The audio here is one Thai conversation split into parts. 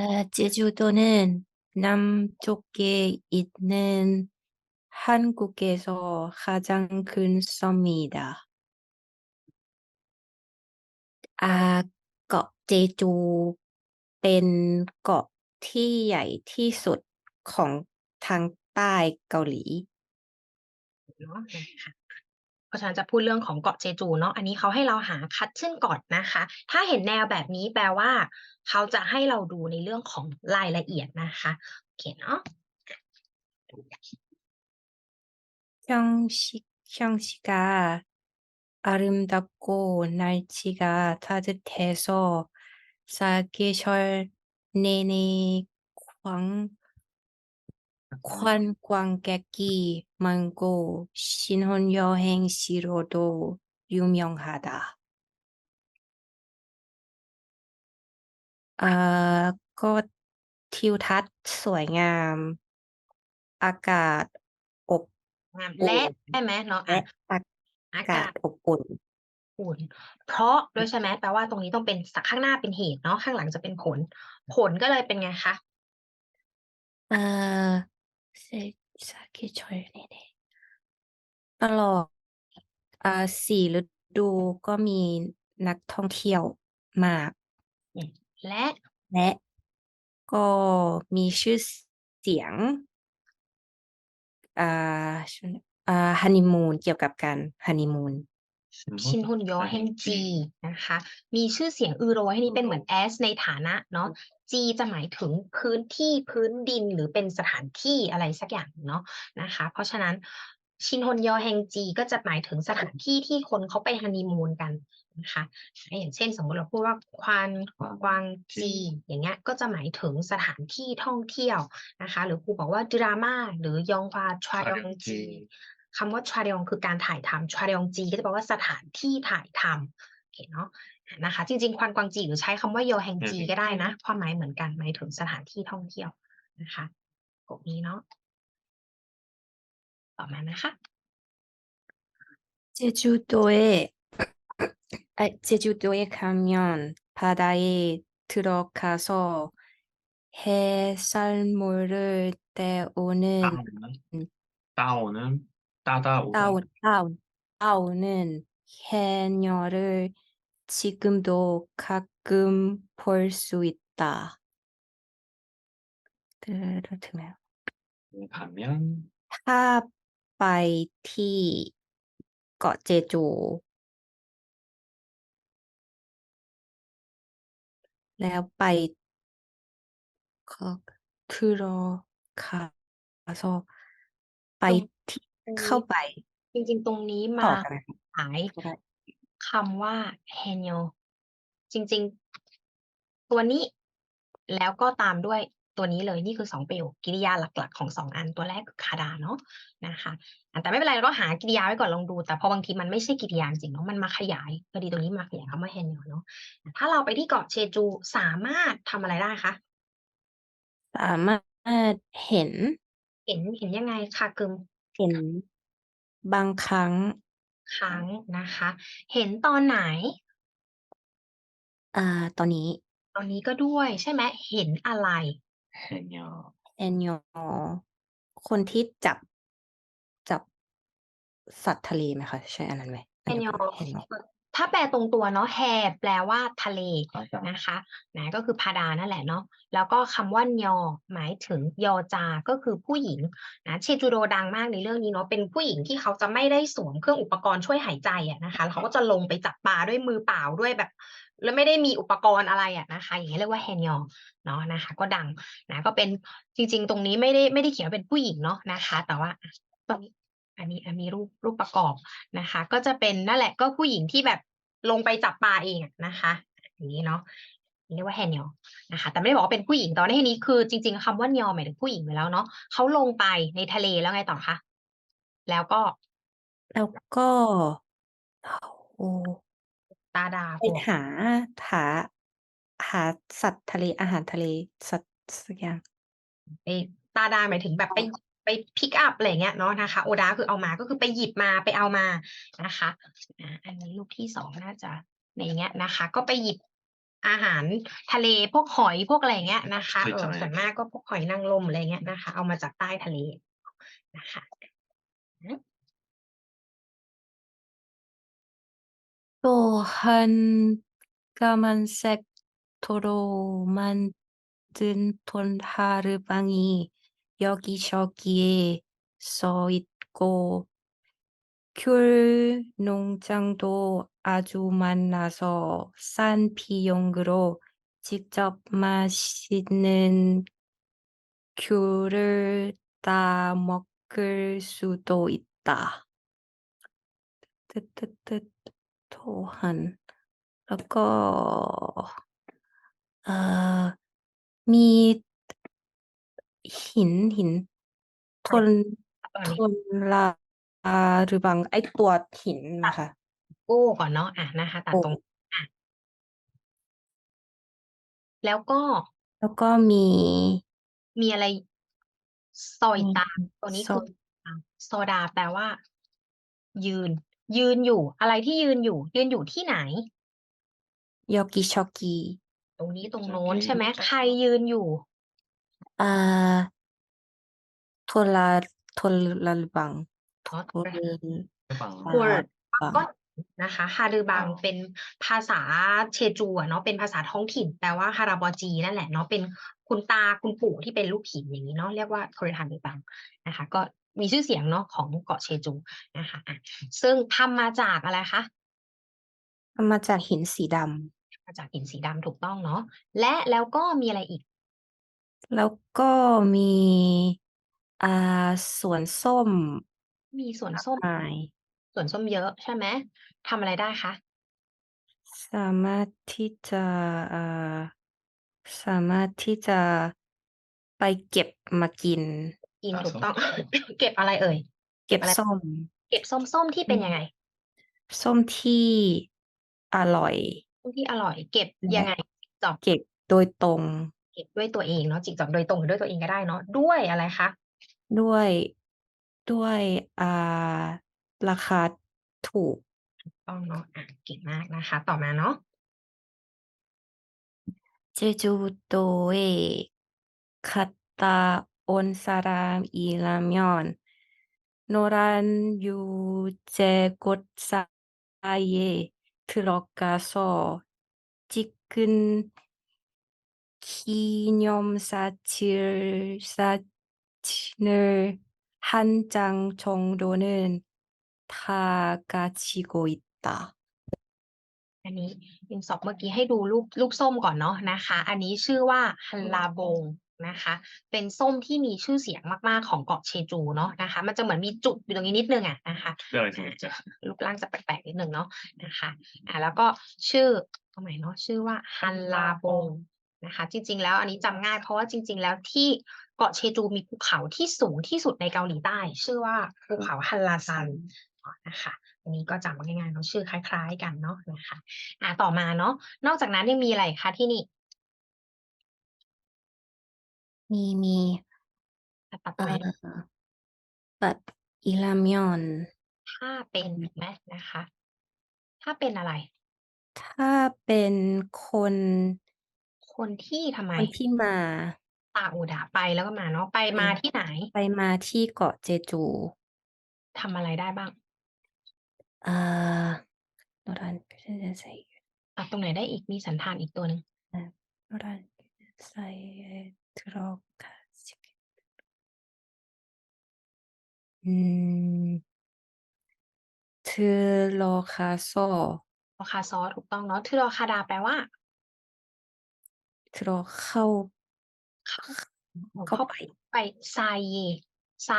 아, 제주도는 남쪽에 있는 한국에서 가장 큰 섬이다. 아, เกาะเจจู เป็นเกาะที่ใหญ่ที่สุดของทางใต้เกาหลี เนาะนะคะ เพราะฉะนั้นจะพูดเรื่องของเกาะเจจูเนาะอันนี้เขาให้เราหาคัดขึ้นก่อนนะคะ ถ้าเห็นแนวแบบนี้แปลว่า เขาจะให้เราดูในเรื่องของรายละเอียดนะคะโอเคเนาะ 형식, 형시가 아름답고 날씨가 따뜻해서 사계절 내내 광, 관광객이 많고 신혼여행지로도 유명하다. 아, ก็ทิวทัศน์สวยงาม อากาศอบ งาม อุ่ และ น ใช่ไหมเนาะ และ อ่ะ อา อาก าก า ศ ศ อบอุ่น อุ่น เพราะด้วยใช่ไหมแปลว่าตรงนี้ต้องเป็นสักข้างหน้าเป็นเหตุเนาะข้างหลังจะเป็นผล ผลก็เลยเป็นไงคะ เอ่อ เซซากิชอยนี่เดตลอดอ่าสี่ฤดูก็มีนักท่องเที่ยวมาก และและก็มีชื่อเสียงอ่าชื่ออ่าฮันนีมูนเกี่ยวกับการฮันนีมูน ชินฮุนยอแห่งจีนะคะ มีชื่อเสียงอือโรให้นี่เป็นเหมือน as ในฐานะเนาะจีจะหมายถึงพื้นที่พื้นดินหรือเป็นสถานที่อะไรสักอย่างเนาะนะคะ เพราะฉะนั้นชินฮุนยอแห่งจีก็จะหมายถึงสถานที่ที่คนเขาไปฮันนีมูนกันนะคะอย่างเช่น สมมติเราพูดว่าควานกวางจีอย่างเงี้ยก็จะหมายถึงสถานที่ท่องเที่ยวนะคะ หรือครูบอกว่าดราม่าหรือยองฟาชวายองจี คำว่าทราเดองคือการถ่ายทำทราเดองจีก็จะแปลว่าสถานที่ถ่ายทำโอเคเนาะนะคะ จริงๆ ควันกวางจีหรือใช้คำว่าโยแฮงจีก็ได้นะ ความหมายเหมือนกันหมายถึงสถานที่ท่องเที่ยวนะคะกบนี้เนาะต่อมานะคะ 제주도에 아, 제주도에 가면 바다에 들어가서 해산물을 떼오는 따오는 따오는 따다오다 따오, 따오, 따오는 해녀를 지금도 가끔 볼 수 있다. 들으면 가면 ถ้าไปที่เกาะเจจู แล้วไปก็คือรอค่ะซอไปที่ ตรงนี้เข้าไป จริง ๆ ตรงนี้ต่มาอกันนะคะหายก็ได้ คำว่า h e n y o จริง ๆ ตัวนี้ แล้วก็ตามด้วยตัวนี้เลย นี่คือสองประโยค กริยาหลัก ๆ ของสองอัน ตัวแรกคือคาดาเนาะนะคะอะแต่ไม่เป็นไร เราก็หากริยาไว้ก่อนลองดู แต่พอบางทีมันไม่ใช่กริยาจริง ๆ เนาะ มันมาขยาย พอดีตรงนี้มาขยายคำว่า h e n y o เนาะ ถ้าเราไปที่เกาะเชจู สามารถทำอะไรได้คะ สามารถเห็น เห็น เห็นยังไงคะกึม เห็นบางครั้ง ครั้งนะคะ เห็นตอนไหน อ่าตอนนี้ ตอนนี้ก็ด้วยใช่ไหมเห็นอะไร 해녀 แอนยอคนที่จับจับสัตว์ทะเลไหมคะ ใช่อันนั้นไหมเห็นยอ เห็นไหม ถ้าแปลตรงตัวเนาะแฮแปลว่าทะเล맞아นะคะนะก็คือพาดานั่นแหละเนาะแล้วก็คำว่ายอหมายถึงยอจาก็คือผู้หญิงนะเชจูโดดังมากในเรื่องนี้เนาะเป็นผู้หญิงที่เขาจะไม่ได้สวมเครื่องอุปกรณ์ช่วยหายใจอะนะคะแล้วเขาก็จะลงไปจับปลาด้วยมือเปล่าด้วยแบบ แล้วไม่ได้มีอุปกรณ์อะไรอะนะคะ อย่างนี้ยเรียกว่าแฮนยอเนาะนะคะ ก็ดังนะก็เป็นจริง ๆ ตรงนี้ไม่ได้ไม่ได้เขียนว่าเป็นผู้หญิงเนาะนะคะ แต่ว่าอะตรงนี้ อันนี้อันนี้รูปรูปประกอบนะคะ ก็จะเป็นนั่นแหละก็ผู้หญิงที่แบบลงไปจับปลาเองอะนะคะอย่างนี้เนาะเรียกว่าแฮนยอนะคะ แต่ไม่ได้บอกว่าเป็นผู้หญิงแต่ว่าในที่นี้คือจริง ๆคำว่ายอหมายถึงผู้หญิงไปแล้วเนาะเขาลงไปในทะเลแล้วไงต่อคะแล้วก็ แล้วก็โอ้ตาดาไปบวกหาหาหาสัตว์ทะเลอาหารทะเลสัตว์สักอย่างไปตาดาหมายถึงแบบไปไป ไปพิกอัพอะไรเงี้ยเนาะนะคะโอดาคือเอามาก็คือไปหยิบมาไปเอามานะคะอันนี้รูปที่สองน่าจะในเงี้ยนะคะ ก็ไปหยิบอาหารทะเลพวกหอยพวกอะไรเงี้ยนะคะเออส่วนมากก็พวกหอยนางรมอะไรเงี้ยนะคะ เอามาจากใต้ทะเลนะคะตัวฮันกามันเซกโทโรมันจึนทนฮารืบังี 여기저기에 써 있고 귤 농장도 아주 많아서 싼 비용으로 직접 맛있는 귤을 따 먹을 수도 있다. 또한 그리고 어, 미 หิน หินทนตอนทนี้ นลา หรือบางไอตัวหินนะคะโก้ก่อนเนาะอะนะคะ ตัดโอ้ ตรงอะแล้วก็ แล้วก็มี มีอะไร ซอยมีตาม ตัวนี้โซคือโซดา แปลว่า ยืน ยืนอยู่ อะไรที่ยืนอยู่ ยืนอยู่ที่ไหนยอกิชอกิตรงนี้ ตรงโอโน้นเคใช่ไหม ใครยืนอยู่ อ่า โทลา โทลาบังอ๋อโทลฟังอ่าวอร์ดบัง ก็นะคะฮารือบังอ๋อเป็นภาษาเชจูอะเนาะเป็นภาษาท้องถิ่นแปลว่าฮาราบอจีนั่นแหละเนาะเป็นคุณตาคุณปู่ที่เป็นลูกหินอย่างนี้เนาะเรียกว่าโคเรฮารือบังนะคะ ก็มีชื่อเสียงเนาะของเกาะเชจูนะคะอะซึ่งทำมาจากอะไรคะทำมาจากหินสีดมาจากหินสีดำถูกต้องเนาะและแล้วก็มีอะไรอีกำ แล้วก็มี อ่า สวนส้มมีสวนส้มไม้สวนส้มเยอะใช่ไหมทำอะไรได้คะ สามารถที่จะอ่าสามารถที่จะไปเก็บมากิน กินอ่าถูกส้มต้อง เก็บอะไรเอ่ยเก็บอะไร ส้ม เก็บส้มส้มที่เป็นยังไงส้มที่อร่อย ส้มที่อร่อย เก็บยังไงจอบเก็บโดยตรง เก็บด้วยตัวเองเนาะจิกจอบโดยตรงด้วยตัวเองก็ได้เนาะด้วยอะไรคะด้วยด้วยอ่าราคาถูกต้องเนาะเก่งมากนะคะ ต่อมาเนาะเจจูโตเอคัตตาโอนซารามอีลามยอนโนรันยูเจกตซาเยทรอกาโซจิกึน 어가서 찍은 기념사진 사진을 한 장 정도는 다 가지고 있다. อันนี้ยินสอบเมื่อกี้ให้ดูลูกลูกส้มก่อนเนาะนะคะ อันนี้ชื่อว่าฮันลาบงนะคะ เป็นส้มที่มีชื่อเสียงมากๆของเกาะเชจูเนาะนะคะ มันจะเหมือนมีจุดอยู่ตรงนี้นิดนึงอ่ะนะคะ เรื่องอะไรสมัยจะ รูปร่างจะแปลกๆนิดนึงเนาะนะคะอ่าแล้วก็ชื่อตรงไหนเนาะชื่อว่าฮันลาบง นะคะ จริง ๆ แล้วอันนี้จำง่ายเพราะว่าจริง ๆ แล้วที่เกาะเชจูมีภูเขาที่สูงที่สุดในเกาหลีใต้ ชื่อว่าภูเขาฮันลาซันนะคะอันนี้ก็จำง่ายๆเนาะชื่อคล้าย ๆ กันเนาะนะคะอ่าต่อมาเนาะนอกจากนั้นยังมีอะไรอีกคะที่นี่ มีมีตัดตัดเอ่ไว้นะอบัตรอิลามยอนถ้าเป็นถูกไหมนะคะ ถ้าเป็นอะไร ถ้าเป็นคน คนที่ทำไม คนที่มาตาอูดาไปแล้วก็มาเนาะ ไปมาที่ไหน ไปมาที่เกาะเจจู ทำอะไรได้บ้างเอ่อโนรันใส่อะตรงไหนได้อีก มีสันธานอีกตัวหนึ่งโนรันใส่ทรอกาสิอืมเทโลคาโซรอคาซอ ถูกต้องเนาะทือรอคาดา แปลว่า ทรอเข้าเข้า เข้าไป ไปไซไซ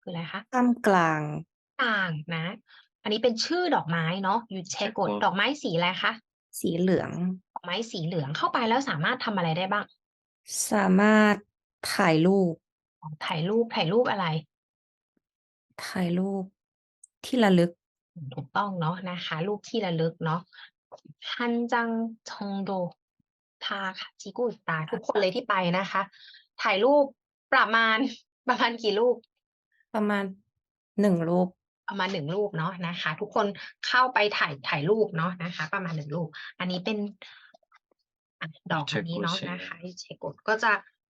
คืออะไรคะท่ามกลาง ต่างนะ อันนี้เป็นชื่อดอกไม้เนาะยูเชโกดดอกไม้สีอะไรคะสีเหลือง ดอกไม้สีเหลืองเข้าไปแล้วสามารถทำอะไรได้บ้างสามารถถ่ายรูป อ๋อถ่ายรูปถ่ายรูปอะไร ถ่ายรูปที่ระลึก ถูกต้องเนาะนะคะ รูปที่ระลึกเนาะฮันจังชงโด พาค่ะจิกูสตาทุกคนเลยที่ไปนะคะ ถ่ายรูปประมาณประมาณกี่รูป ประมาณหนึ่งรูปประมาณหนึ่งรูปเนาะนะคะ ทุกคนเข้าไปถ่ายถ่ายรูปเนาะนะคะ ประมาณหนึ่งรูป อันนี้เป็นดอกนี้เนาะนะคะเชโกดก็จะ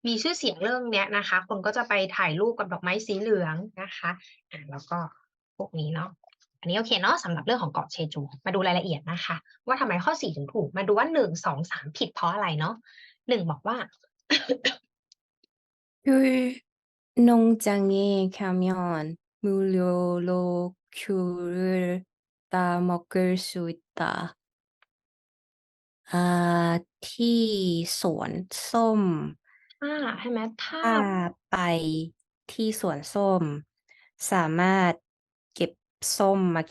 มีชื่อเสียงเรื่องเนี้ยนะคะ คนก็จะไปถ่ายรูปกับดอกไม้สีเหลืองนะคะอ่าแล้วก็พวกนี้เนาะ นนี้โอเคเนาะสำหรับเรื่องของเกาะเชจู มาดูรายละเอียดนะคะ ว่าทำไมข้อสี่ถึงถูก มาดูว่าหนึ่งสองสามผิดเพราะอะไรเนาะหนึ่งบอกว่า 귤 농장에 가면 무료로 귤을 따먹을 수 있다. 아, ที่สวนส้ม ถ้าใช่ไหมถ้า ถ้าไปที่สวนส้ม สามารถเก็บ ส้มมา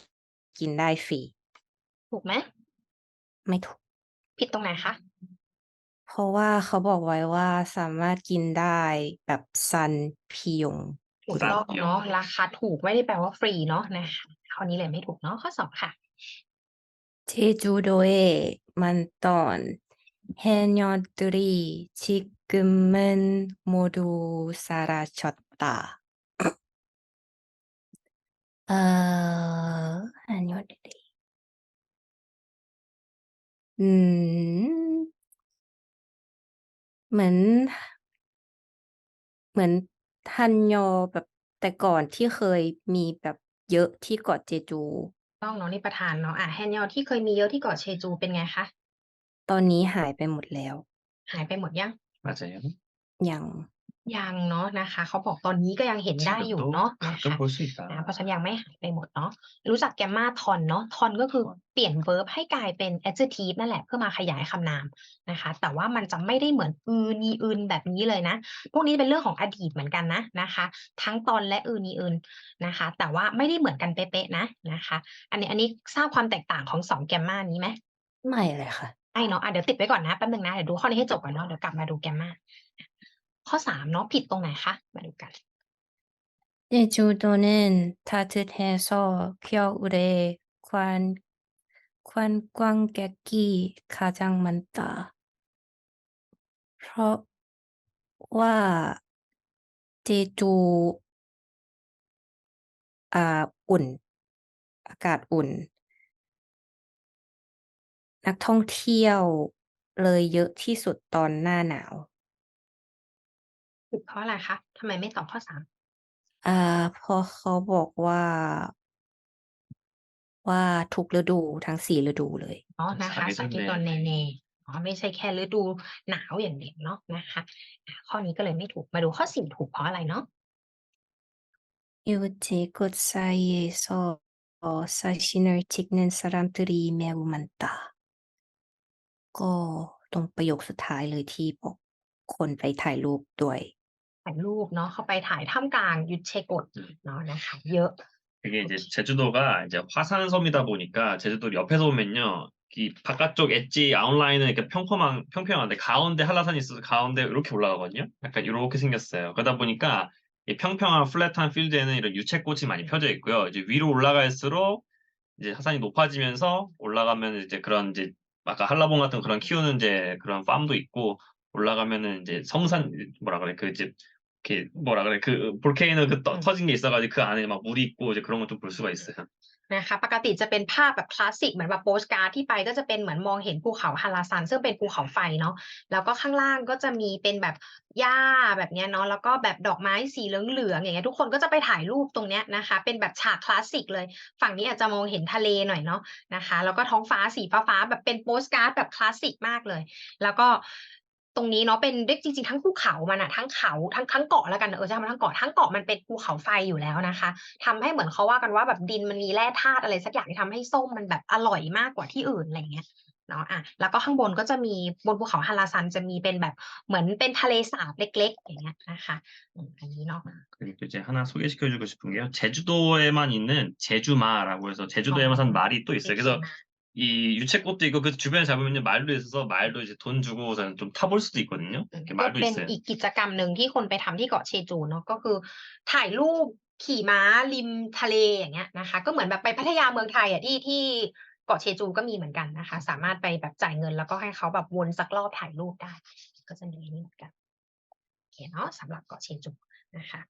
กินได้ฟรี ถูกไหม ไม่ถูก ผิดตรงไหนคะ เพราะว่าเขาบอกไว้ว่าสามารถกินได้แบบซันพิยง ถูกต้องเนาะราคาถูกไม่ได้แปลว่าฟรีเนาะนะข้อนี้เลยไม่ถูกเนาะข้อสองค่ะเจจูโดเอมันตอนเฮนยอนตรีชิกกุมเมนโมดูซาราชอตตา 아, 해녀들이. 음, เหมือน เหมือนฮันยอแบบแต่ก่อนที่เคยมีแบบเยอะที่เกาะเจจู ต้องเนาะนี่ประธานเนาะอ่ะแฮนยอที่เคยมีเยอะที่เกาะเชจูเป็นไงคะ ตอนนี้หายไปหมดแล้ว หายไปหมดยัง 맞아요. ยัง ยังเนาะนะคะเขาบอกตอนนี้ก็ยังเห็นได้อยู่ 지금도 เนาะนะคะ 가끔 볼 수 นะ 있다. เพราะฉะนันยังไม่หายไปหมดเนาะรู้จักแกมมาทอนเนาะทอนก็คือเปลี่ยน verb ให้กลายเป็น adjective นั่นแหละเพื่อมาขยายคำนามนะคะ แต่ว่ามันจะไม่ได้เหมือนอือนีอึนแบบนี้เลยนะ พวกนี้เป็นเรื่องของอดีตเหมือนกันนะนะคะ ทั้งตอนและอือนีอึนนะคะ แต่ว่าไม่ได้เหมือนกันเป๊ะๆนะนะคะ อันนี้อันนี้ทราบความแตกต่างของสองแกมมานี้ไหม ไม่เลยค่ะ ใช่เนาะอ่ะเดี๋ยวติดไว้ก่อนนะแป๊บนึงนะ เดี๋ยวดูข้อนี้ให้จบก่อนเนาะ เดี๋ยวกลับมาดูแกมมา ข้อสามเนาะผิดตรงไหนคะ มาดูกัน 제주도는 따뜻해서 겨울에 관, 관광객이 가장 많다. เพราะว่าเจจูอ่าอุ่น อากาศอุ่น นักท่องเที่ยวเลยเยอะที่สุดตอนหน้าหนาว ผิดเพราะอะไรคะทำไมไม่ตอบข้อสาม อ่าเพราะเขาบอกว่า ว่าทุกฤดูทั้งสี่ฤดูเลย เนาะนะคะ สา สัง เห เก ตุ ต แน่ ตอนเนเนอ๋อไม่ใช่แค่ฤดูหนาวอย่างเดียวเนาะนะคะอ่ะข้อนี้ก็เลยไม่ถูก มาดูข้อสี่ถูกเพราะอะไรเนาะ 이웃집 사이에서 사진을 찍는 사람들이 매우 많다. ก็ตรงประโยคสุดท้ายเลยที่บอกคนไปถ่ายรูปด้วย ถ่ายรูปเนาะเข้าไปถ่ายท่ามกลางยุทธเชกฎเนาะนะคะ เยอะ 그게 이제 제주도가 이제 화산섬이다 보니까 제주도 옆에서 보면요. 이 바깥쪽 엣지 아웃라인은 이렇게 평평한, 평평한데 가운데 한라산이 있어서 가운데 이렇게 올라가거든요. 약간 이렇게 생겼어요. 그러다 보니까 이 평평한 플랫한 필드에는 이런 유채꽃이 많이 펴져 있고요. 이제 위로 올라갈수록 이제 하산이 높아지면서 올라가면 이제 그런 이제 아까 한라봉 같은 그런 키우는 이제 그런 팜도 있고 올라가면은 이제 성산 뭐라 그래 그 이제 이렇게 뭐라 그래 그 볼케이노 그 떠- 음. 터진 게 있어가지고 그 안에 막 물이 있고 이제 그런 것 좀 볼 수가 있어요. นะคะ ปกติจะเป็นภาพแบบคลาสสิกเหมือนแบบโปสการ์ดที่ไปก็จะเป็นเหมือนมองเห็นภูเขาฮาราซัน ซึ่งเป็นภูเขาไฟเนาะแล้วก็ข้างล่างก็จะมีเป็นแบบหญ้าแบบเนี้ยเนาะแล้วก็แบบดอกไม้สีเหลืองๆอย่างเงี้ยทุกคนก็จะไปถ่ายรูปตรงเนี้ยนะคะ เป็นแบบฉากคลาสสิกเลย ฝั่งนี้อาจจะมองเห็นทะเลหน่อยเนาะนะคะ แล้วก็ท้องฟ้าสีฟ้าๆแบบเป็นโปสการ์ดแบบคลาสสิกมากเลย แล้วก็ ตรงนี้เนาะเป็นเรียกจริง ๆ ทั้งภูเขามันอะทั้งเขาทั้งทั้งเกาะแล้วกันเออใช่ไหมทั้งเกาะทั้งเกาะมันเป็นภูเขาไฟอยู่แล้วนะคะ ทำให้เหมือนเขาว่ากันว่าแบบดินมันมีแร่ธาตุอะไรสักอย่างที่ทำให้ส้มมันแบบอร่อยมากกว่าที่อื่นอะไรเงี้ยเนาะอะแล้วก็ข้างบนก็จะมีบนภูเขาฮาราซันจะมีเป็นแบบเหมือนเป็นทะเลสาบเล็ก ๆ อย่างเงี้ยนะคะอันนี้เนาะ 그리고 이제 하나 소개시켜주고 싶은 게 요. 제주도에만 있는 제주마라고 해서 제주도에만 산 말이 또 있어 요. 그래서 이 유채꽃도 있고 그 주변에 잡으면 말도 있어서 말도 이제 돈 주고서는 좀 타볼 수도 있거든요. อืม 이렇게 ก็ 말도 เป็น 있어요. อีกกิจกรรมหนึ่งที่คนไปทำที่เกาะเชจูเนาะก็คือ ถ่ายรูปขี่ม้าริมทะเลอย่างเงี้ยนะคะ ก็เหมือนแบบไปพัทยาเมืองไทยอ่ะที่ที่เกาะเชจูก็มีเหมือนกันนะคะ สามารถไปแบบจ่ายเงินแล้วก็ให้เขาแบบวนสักรอบถ่ายรูปได้ ก็จะมีอันนี้เหมือนกันโอเคเนาะสำหรับเกาะเชจูนะคะ